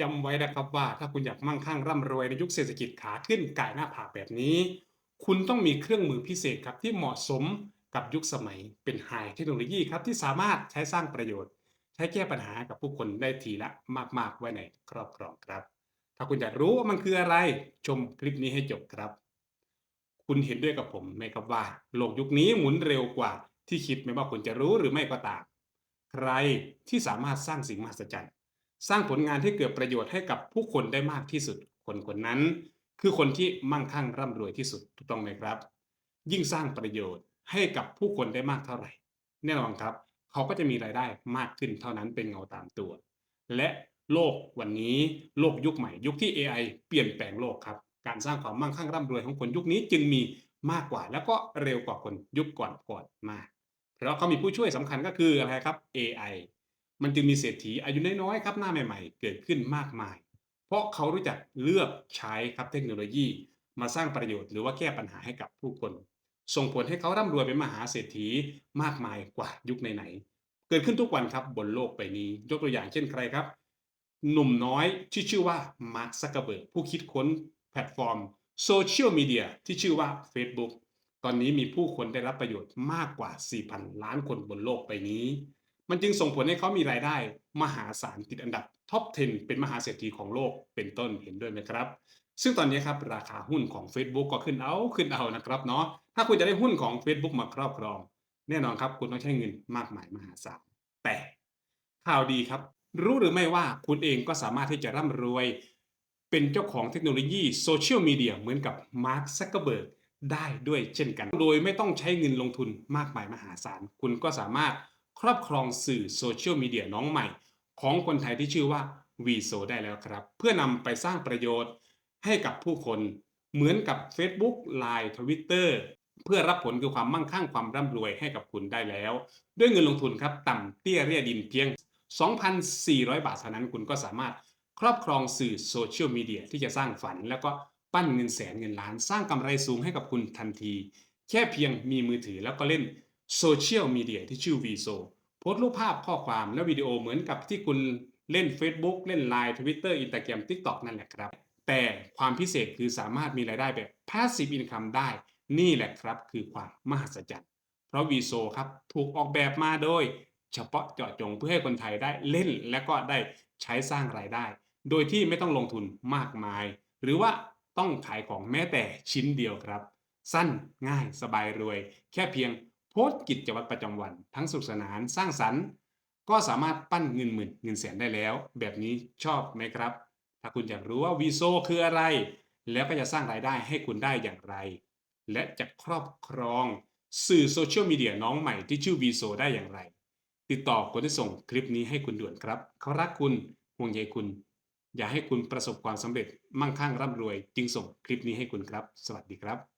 จำไว้นะครับว่าถ้าคุณอยากมั่งคั่งร่ำรวยในยุคเศรษฐกิจขาขึ้นกายหน้าผากแบบนี้ คุณต้องมีเครื่องมือพิเศษครับที่เหมาะสมกับยุคสมัยเป็นไฮเทคโนโลยีครับที่สามารถใช้สร้างประโยชน์ ใช้แก้ปัญหากับผู้คนได้ทีละมาก ๆ ไว้ในครอบครองครับ ถ้าคุณอยากรู้ว่ามันคืออะไรชมคลิปนี้ให้จบครับ คุณเห็นด้วยกับผมไหมครับว่า โลกยุคนี้หมุนเร็วกว่าที่คิดไม่ว่าคุณจะรู้หรือไม่ก็ตามใครที่สามารถสร้างสิ่งมหัศจรรย์ สร้างผลงานที่เกิดประโยชน์ให้กับผู้คนได้มากที่สุด คนคนนั้น คือคนที่มั่งคั่งร่ำรวยที่สุดถูกต้องไหมครับ ยิ่งสร้างประโยชน์ให้กับผู้คนได้มากเท่าไหร่ แน่นอนครับ เขาก็จะมีรายได้มากขึ้นเท่านั้นเป็นเงาตามตัว และโลกวันนี้โลกยุคใหม่ ยุคที่ AI เปลี่ยนแปลงโลกครับ การสร้างความมั่งคั่งร่ำรวยของคนยุคนี้จึงมีมากกว่า แล้วก็เร็วกว่าคนยุคก่อนๆมาก เพราะเขามีผู้ช่วยสำคัญก็คืออะไรครับ AI มันจึงมีเศรษฐีอายุน้อยๆครับหน้าใหม่ ๆ เกิดขึ้นมากมาย เพราะเขารู้จักเลือกใช้ครับเทคโนโลยี มาสร้างประโยชน์หรือว่าแก้ปัญหาให้กับผู้คน ส่งผลให้เขาร่ำรวยเป็นมหาเศรษฐีมากมายกว่ายุคไหนๆเกิดขึ้นทุกวันครับบนโลกใบนี้ ยกตัวอย่างเช่นใครครับ หนุ่มน้อยที่ชื่อว่ามาร์คซักเกอร์เบิร์กผู้คิดค้นแพลตฟอร์มโซเชียลมีเดียที่ชื่อว่า Facebook ตอนนี้มีผู้คนได้รับประโยชน์มากกว่า 4,000 ล้านคนบนโลกใบนี้ มันจึงส่งผลให้เขามีรายได้ มหาศาลติดอันดับท็อป 10 เป็นมหาเศรษฐีของโลกเป็นต้นเห็นด้วยไหมครับ ซึ่งตอนนี้ครับราคาหุ้นของ Facebook ก็ขึ้นเอาขึ้นเอานะครับเนาะถ้าคุณจะได้หุ้นของ Facebook มาครอบครอง แน่นอนครับ คุณต้องใช้เงินมากมายมหาศาลแต่ข่าวดีครับ รู้หรือไม่ว่าคุณเองก็สามารถที่จะร่ำรวย เป็นเจ้าของเทคโนโลยีโซเชียลมีเดียเหมือนกับมาร์คซักเกอร์เบิร์กได้ด้วยเช่นกัน โดยไม่ต้องใช้เงินลงทุนมากมายมหาศาลคุณก็สามารถ ครอบครองสื่อโซเชียลมีเดียน้องใหม่ ของคนไทยที่ชื่อว่า v ีโซได้แล้วครับ เพื่อนำไปสร้างประโยชน์ให้กับผู้คน เหมือนกับ Facebook Line Twitter เพื่อรับผลคือความมั่งคั่งความร่ำรวยให้กับคุณได้แล้ว ด้วยเงินลงทุนครับต่ำเตี้ยเรียดินเพียง 2,400 บาทเท่านั้นคุณก็สามารถครอบครองสื่อโซเชียลมีเดียที่จะสร้างฝัน แล้วก็ปั้นเงินแสนเงินล้าน สร้างกำไรสูงให้กับคุณทันที แค่เพียงมีมือถือแล้วก็เล่น โซเชียลมีเดียที่ชื่อ v ีโซโพสต์รูปภาพข้อความและวิดีโอเหมือนกับที่คุณเล่น Facebook เล่น Line Twitter Instagram TikTok นั่นแหละครับ แต่ความพิเศษคือสามารถมีรายได้แบบ Passive Income ได้ นี่แหละครับคือความมหัศจรรย์ เพราะ v ีโซครับถูกออกแบบมาโดย เฉพาะเจาะจงเพื่อให้คนไทยได้เล่น และก็ได้ใช้สร้างรายได้ โดยที่ไม่ต้องลงทุนมากมาย หรือว่าต้องขายของแม้แต่ชิ้นเดียวครับ สั้นง่ายสบายรวย แค่เพียง โพสต์กิจวัตรประจำวัน ทั้งสุขสนานสร้างสรรค์ ก็สามารถปั้นเงินหมื่นเงินแสนได้แล้ว แบบนี้ชอบไหมครับ ถ้าคุณอยากรู้ว่าวีโซคืออะไร แล้วก็จะสร้างรายได้ให้คุณได้อย่างไร และจะครอบครองสื่อโซเชียลมีเดียน้องใหม่ที่ชื่อวีโซได้อย่างไร ติดต่อคนที่ส่งคลิปนี้ให้คุณด่วนครับ เขารักคุณห่วงใยคุณ อยากให้คุณประสบความสำเร็จมั่งคั่งร่ำรวย จึงส่งคลิปนี้ให้คุณครับ สวัสดีครับ